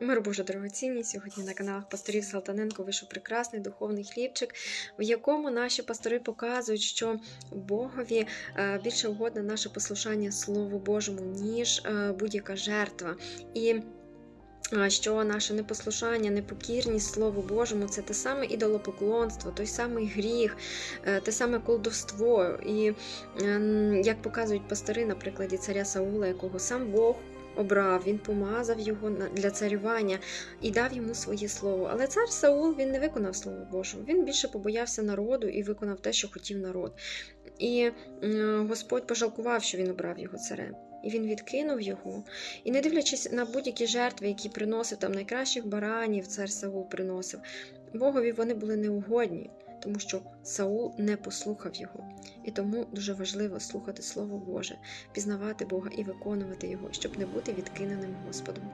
Мир Боже дорогоцінні. Сьогодні на каналах пасторів Салтаненко вийшов прекрасний духовний хлібчик, в якому наші пастори показують, що Богові е, більше угодне наше послушання Слову Божому, ніж е, будь-яка жертва. І що наше непослушання, непокірність Слову Божому це те саме ідолопоклонство, той самий гріх, е, те саме колдовство. І як показують пастори на прикладі царя Саула, якого сам Бог обрав, він помазав його для царювання і дав йому своє слово. Але цар Саул він не виконав слово Божого. Він більше побоявся народу і виконав те, що хотів народ. І Господь пожалкував, що він обрав його царем. І він відкинув його. І не дивлячись на будь-які жертви, які приносив там найкращих баранів, цар Саул приносив, Богові вони були неугодні, тому що Саул не послухав його. І тому дуже важливо слухати Слово Боже, пізнавати Бога і виконувати його, щоб не бути відкиненим Господом.